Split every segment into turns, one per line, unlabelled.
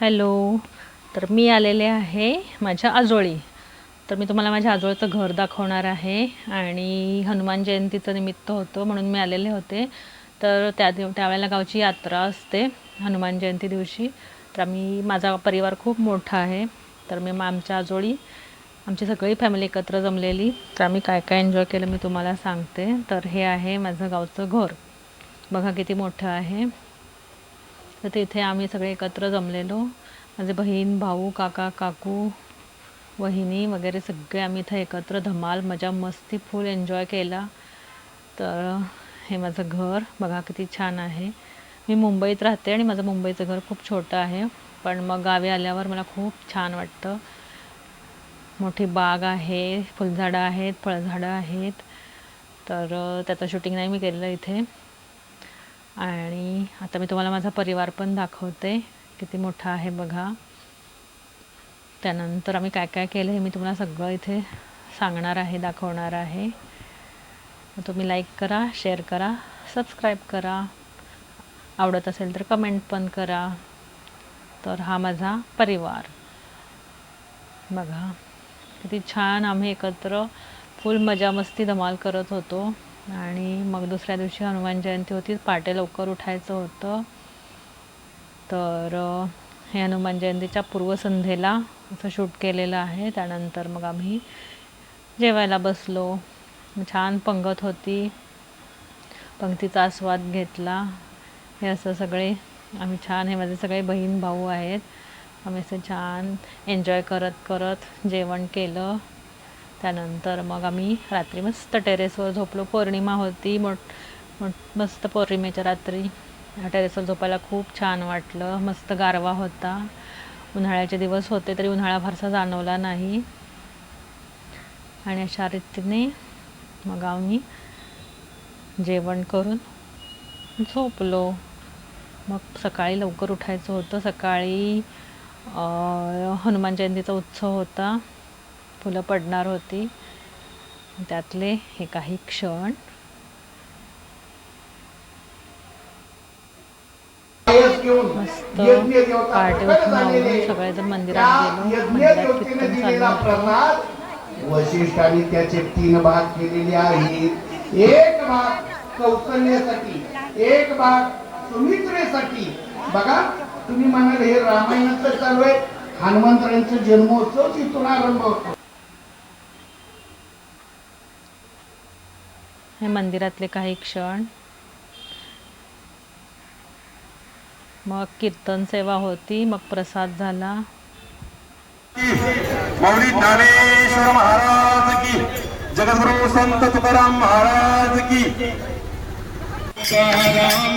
Hello. तर मी आलेले आहे माझ्या आजोळी. तर मी तुम्हाला माझ्या आजोळीचं घर दाखवणार आहे आणि हनुमान जयंतीचं निमित्त होतं म्हणून मी आलेले होते. तर त्या दिव त्यावेळेला गावची यात्रा असते हनुमान जयंती दिवशी. तर आम्ही माझा परिवार खूप मोठा आहे. तर मी मग आमच्या आजोळी आमची सगळी फॅमिली एकत्र जमलेली. तर आम्ही काय काय एन्जॉय केलं मी तुम्हाला सांगते. तर हे आहे माझं गावचं घर. बघा किती मोठं आहे. तर तिथे आम्ही सगळे एकत्र जमलेलो. माझे बहीण भाऊ काका काकू वहिनी वगैरे सगळे आम्ही इथं एकत्र धमाल मजा मस्ती फुल एन्जॉय केला. तर हे माझं घर. बघा किती छान आहे. मी मुंबईत राहते आणि माझं मुंबईचं घर खूप छोटं आहे. पण मग गावी आल्यावर मला खूप छान वाटतं. मोठी बाग आहे फुलझाडं आहेत फळझाडं आहेत. तर त्याचं शूटिंग नाही मी केलेलं इथे. आणि आता मी तुम्हाला माझा परिवार पण दाखवते. किती मोठा आहे बघा. त्यानंतर आम्ही काय काय केलं हे मी तुम्हाला सगळं इथे सांगणार आहे दाखवणार आहे. मग तुम्ही लाईक करा शेअर करा सबस्क्राईब करा. आवडत असेल तर कमेंट पण करा. तर हा माझा परिवार. बघा किती छान आम्ही एकत्र फुल मजा मस्ती धमाल करत होतो. आणि मग दुसऱ्या दिवशी हनुमान जयंती होती पहाटे लवकर उठायचं होतं. तर हे हनुमान जयंतीच्या पूर्वसंध्येला असं शूट केलेलं आहे. त्यानंतर मग आम्ही जेवायला बसलो. छान पंगत होती. पंक्तीचा आस्वाद घेतला. हे असं सगळे आम्ही छान हे माझे सगळे बहीण भाऊ आहेत. आम्ही असं छान एन्जॉय करत करत जेवण केलं. त्यानंतर मग आम्ही रात्री मस्त टेरेसवर झोपलो. पौर्णिमा होती. मोठ मोठ मस्त पौर्णिमेच्या रात्री टेरेसवर झोपायला खूप छान वाटलं. मस्त गारवा होता. उन्हाळ्याचे दिवस होते तरी उन्हाळा फारसा जाणवला नाही. आणि अशा रीतीने मग आम्ही जेवण करून झोपलो. मग सकाळी लवकर उठायचं होतं. सकाळी हनुमान जयंतीचा उत्सव होता. फुलं पडणार होती. त्यातले हे काही क्षण. मस्त पहाटे उठून आवरून सगळेजण मंदिरात गेलो. मंदिरात कीर्तन चालू होतं.
वशिष्ठाने त्याचे तीन भाग केलेले आहेत. एक भाग कौशल्यासाठी एक भाग सुमित्रेसाठी. बघा तुम्ही म्हणाल हे रामायणाचं चालू आहे. हनुमंतरांचा जन्मोत्सव तिथून आरंभ होतो.
हे मंदिरातले काही क्षण. मग कीर्तन सेवा होती मग प्रसाद झाला.
मौली ज्ञानेश्वर महाराज की जगद्गुरु संत तुकाराम महाराज की. तुकाराम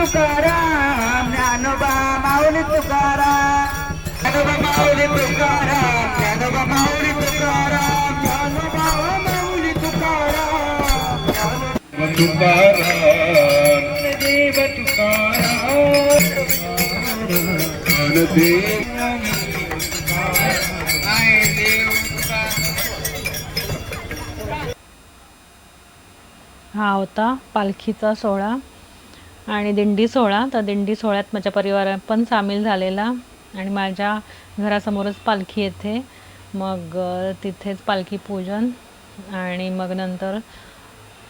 तुकाराम
ज्ञानोबा माऊली तुकाराम ज्ञानोबा माऊली तुकाराम ज्ञानोबा माऊली तुकाराम ज्ञानोबा माऊली तुकाराम. तुकाराम देव तुकाराम. देव
हा होता पालखीचा सोहळा. आणि दिंडी सोहळा. तर दिंडी सोहळ्यात माझ्या परिवार पण सामील झालेला आणि माझ्या घरासमोरच पालखी येते मग तिथेच पालखी पूजन आणि मग नंतर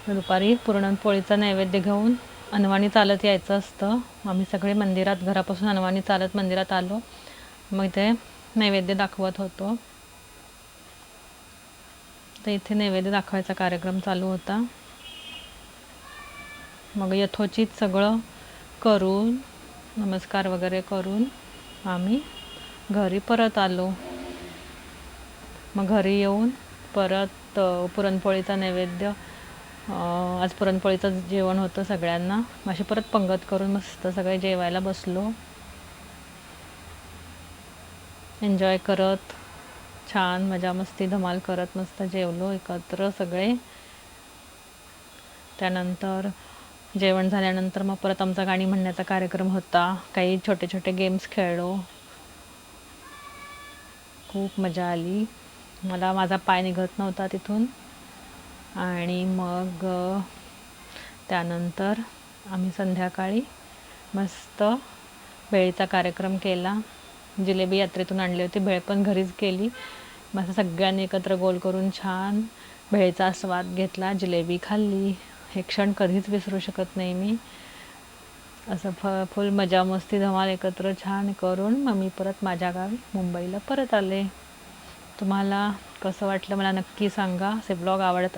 दुपारी पुरणपोळीचा नैवेद्य घेऊन अनवाणी चालत यायचं असतं. आम्ही सगळे मंदिरात घरापासून अनवाणी चालत मंदिरात आलो. मग इथे नैवेद्य दाखवत होतो. तर इथे नैवेद्य दाखवायचा कार्यक्रम चालू होता. मग यथोचित सगळं करून नमस्कार वगैरे करून आम्ही घरी परत आलो. मग घरी येऊन परत पुरणपोळीचा नैवेद्य आज पुरणपोळीचं जेवण होतं सगळ्यांना. अशी परत पंगत करून मस्त सगळे जेवायला बसलो. एन्जॉय करत छान मजा मस्ती धमाल करत मस्त जेवलो एकत्र सगळे. त्यानंतर जेवण झाल्यानंतर मग परत आमचा गाणी म्हणण्याचा कार्यक्रम होता. काही छोटे छोटे गेम्स खेळलो. खूप मजा आली. मला माझा पाय निघत नव्हता तिथून. आणि मग त्यानंतर आम्ही संध्याकाळी मस्त भेळीचा कार्यक्रम केला. जिलेबी यात्रेतून आणली होती. भेळ पण घरीच केली. मस्त सगळ्यांनी एकत्र गोल करून छान भेळीचा आस्वाद घेतला. जिलेबी खाल्ली. हे क्षण कधीच विसरू शकत नाही मी. असं फ फुल मजा मस्ती धमाल एकत्र छान करून मग मी परत माझ्या गावी मुंबईला परत आले. तुम्हाला कसं वाटलं मला नक्की सांगा. असे ब्लॉग आवडत